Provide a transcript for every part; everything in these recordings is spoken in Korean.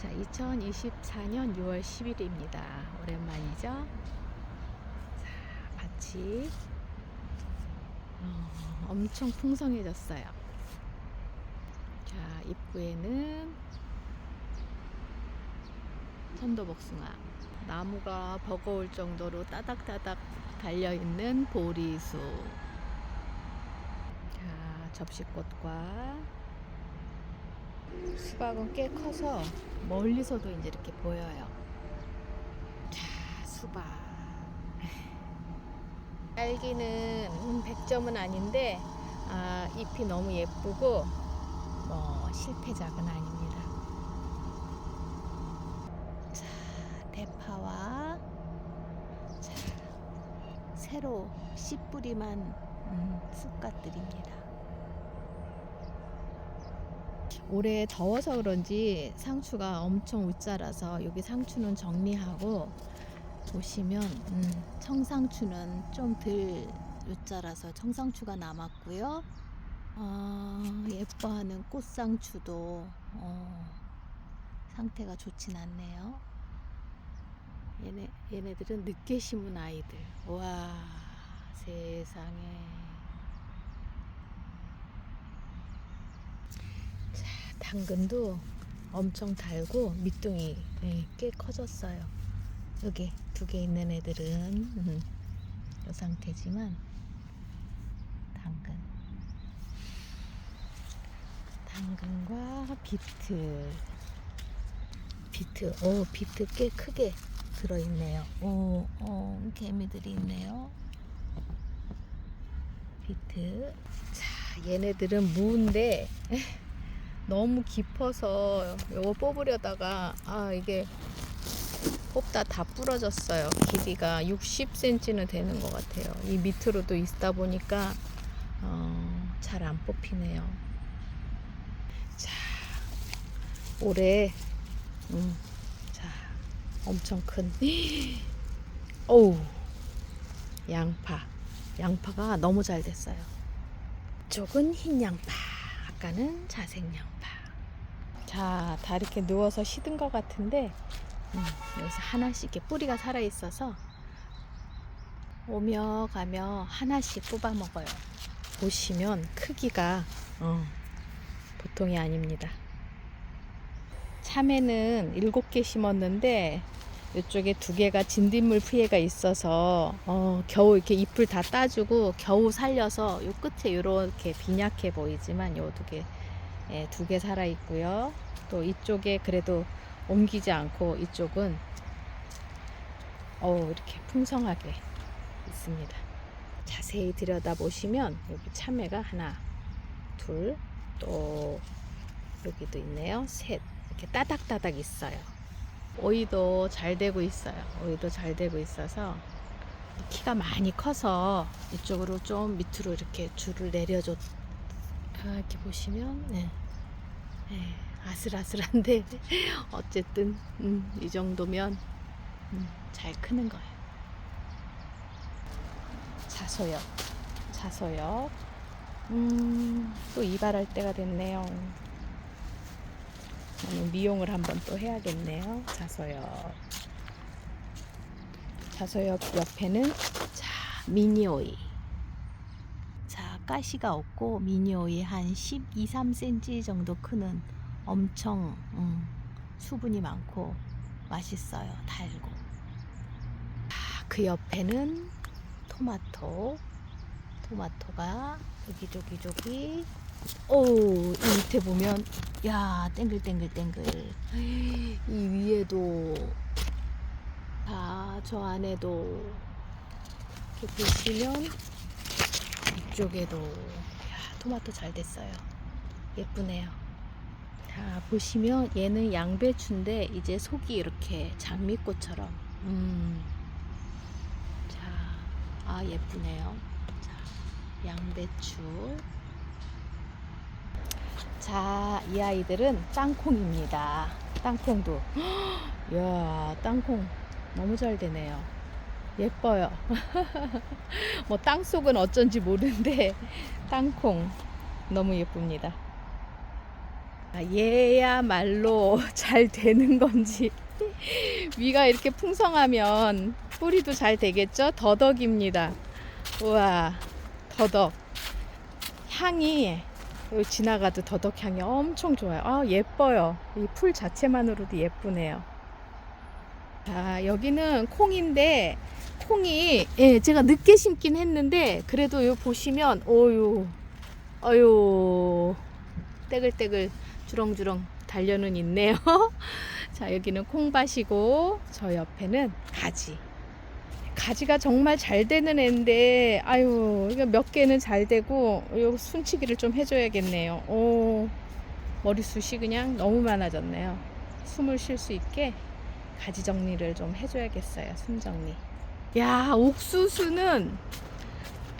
자, 2024년 6월 10일입니다. 오랜만이죠? 자, 밭이 어, 엄청 풍성해졌어요. 자, 입구에는 천도복숭아. 나무가 버거울 정도로 따닥따닥 달려있는 보리수. 자, 접시꽃과 수박은 꽤 커서 멀리서도 이제 이렇게 보여요. 자, 수박. 딸기는 100점은 아닌데, 아, 잎이 너무 예쁘고, 뭐, 실패작은 아닙니다. 자, 대파와, 자, 새로 씨 뿌리만 음, 쑥갓들입니다. 올해 더워서 그런지 상추가 엄청 웃자라서 여기 상추는 정리하고 보시면 음, 청상추는 좀덜 웃자라서 청상추가 남았고요. 어, 예뻐하는 꽃상추도 어, 상태가 좋진 않네요. 얘네, 얘네들은 늦게 심은 아이들. 와 세상에. 자, 당근도 엄청 달고 밑둥이 네, 꽤 커졌어요. 여기 두 개 있는 애들은 음, 이 상태지만 당근 당근과 비트 비트 오 비트 꽤 크게 들어있네요. 오, 어, 개미들이 있네요. 비트 자 얘네들은 무인데 너무 깊어서 요거 뽑으려다가 아 이게 뽑다 다 부러졌어요. 길이가 60cm는 되는 것 같아요. 이 밑으로도 있다 보니까 어, 잘 안 뽑히네요. 자 올해 음, 자 엄청 큰 어우 양파 양파가 너무 잘 됐어요. 쪽은 흰 양파, 아까는 자색 양파. 자, 다 이렇게 누워서 시든 것 같은데 음, 여기서 하나씩 이렇게 뿌리가 살아 있어서 오며 가며 하나씩 뽑아 먹어요. 보시면 크기가 어, 보통이 아닙니다. 참외는 일곱 개 심었는데 이쪽에 두 개가 진딧물 피해가 있어서 어, 겨우 이렇게 잎을 다 따주고 겨우 살려서 요 끝에 이렇게 빈약해 보이지만 요 두 개, 예, 두 개 살아 있고요. 또 이쪽에 그래도 옮기지 않고 이쪽은 어 이렇게 풍성하게 있습니다. 자세히 들여다 보시면 여기 참외가 하나, 둘, 또 여기도 있네요. 셋 이렇게 따닥따닥 있어요. 오이도 잘 되고 있어요. 오이도 잘 되고 있어서 키가 많이 커서 이쪽으로 좀 밑으로 이렇게 줄을 내려줬. 아, 이렇게 보시면 네. 네, 아슬아슬한데 어쨌든 음, 이 정도면 음, 잘 크는 거예요. 자소엽, 자소엽. 음, 또 이발할 때가 됐네요. 오늘 미용을 한번 또 해야겠네요. 자소엽. 자소엽 옆에는 자 미니 오이. 자 가시가 없고 미니 오이 한 12, 3cm 정도 크는 엄청 음, 수분이 많고 맛있어요. 달고. 아, 그 옆에는 토마토. 토마토가 여기 저기 저기 오, 이 밑에 보면 야, 땡글땡글땡글. 이 위에도 다 저 안에도 이렇게 보시면 이쪽에도 야, 토마토 잘 됐어요. 예쁘네요. 자, 보시면 얘는 양배추인데 이제 속이 이렇게 장미꽃처럼 음. 자, 아 예쁘네요. 자, 양배추 자, 이 아이들은 땅콩입니다. 땅콩도. 이야, 땅콩 너무 잘 되네요. 예뻐요. 뭐 땅속은 어쩐지 모르는데 땅콩 너무 예쁩니다. 아, 얘야말로 잘 되는 건지 위가 이렇게 풍성하면 뿌리도 잘 되겠죠? 더덕입니다. 우와, 더덕. 향이 지나가도 더덕 향이 엄청 좋아요. 아, 예뻐요. 이 풀 자체만으로도 예쁘네요. 자, 여기는 콩인데 콩이 예, 제가 늦게 심긴 했는데 그래도 요 보시면 오유. 어유. 떼글떼글 주렁주렁 달려는 있네요. 자, 여기는 콩밭이고 저 옆에는 가지. 가지가 정말 잘 되는 애인데 아유 몇 개는 잘 되고 요 순치기를 좀 해줘야겠네요. 오 머리숱이 그냥 너무 많아졌네요. 숨을 쉴 수 있게 가지 정리를 좀 해줘야겠어요. 숨 정리. 야 옥수수는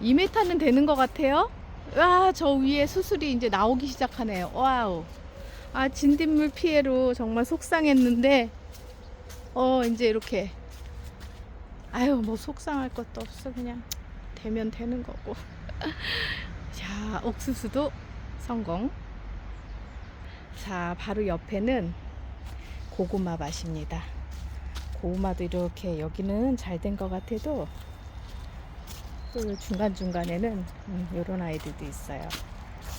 2m는 되는 것 같아요. 와 저 위에 수술이 이제 나오기 시작하네요. 와우. 아 진딧물 피해로 정말 속상했는데 어 이제 이렇게 아유 뭐 속상할 것도 없어. 그냥 되면 되는 거고. 자 옥수수도 성공. 자 바로 옆에는 고구마 밭입니다. 고구마도 이렇게 여기는 잘 된 것 같아도 또 중간중간에는 이런 아이들도 있어요.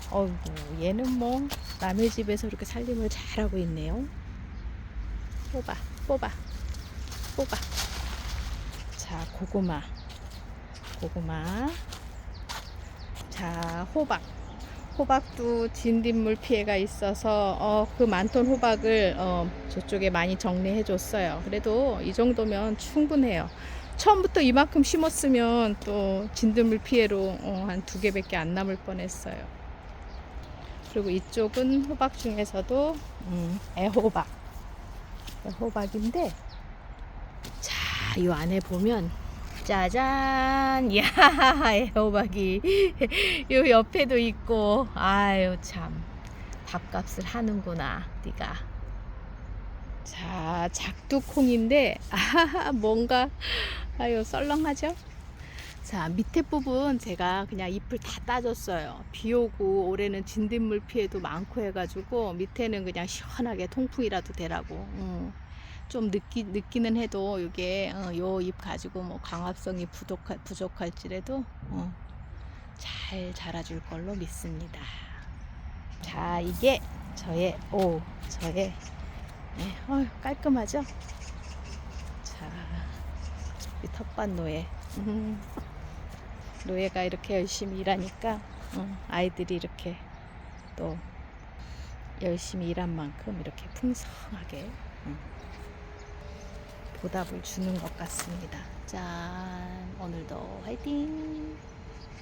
어이구 얘는 뭐 남의 집에서 이렇게 살림을 잘하고 있네요. 뽑아 뽑아 뽑아 자, 고구마. 고구마. 자, 호박. 호박도 진딧물 피해가 있어서 어, 그 많던 호박을 어, 저쪽에 많이 정리해 줬어요. 그래도 이 정도면 충분해요. 처음부터 이만큼 심었으면 또 진딧물 피해로 어, 한두 개밖에 안 남을 뻔했어요. 그리고 이쪽은 호박 중에서도 음, 애호박. 애호박인데 자, 이 안에 보면 짜잔, 야, 애호박이 요 옆에도 있고, 아유 참 밥값을 하는구나, 네가. 자, 작두콩인데 아, 뭔가 아유 썰렁하죠? 자, 밑에 부분 제가 그냥 잎을 다 따줬어요. 비 오고 올해는 진딧물 피해도 많고 해가지고 밑에는 그냥 시원하게 통풍이라도 되라고. 음. 좀 느끼, 느끼는 해도 이게 어, 요잎 가지고 뭐 광합성이 부족할, 부족할지라도 어, 잘 자라줄 걸로 믿습니다. 자 이게 저의 오 저의 네, 어, 깔끔하죠? 자이 텃밭 노예 음, 노예가 이렇게 열심히 일하니까 어, 아이들이 이렇게 또 열심히 일한 만큼 이렇게 풍성하게 음, 보답을 주는 것 같습니다. 짠! 오늘도 화이팅!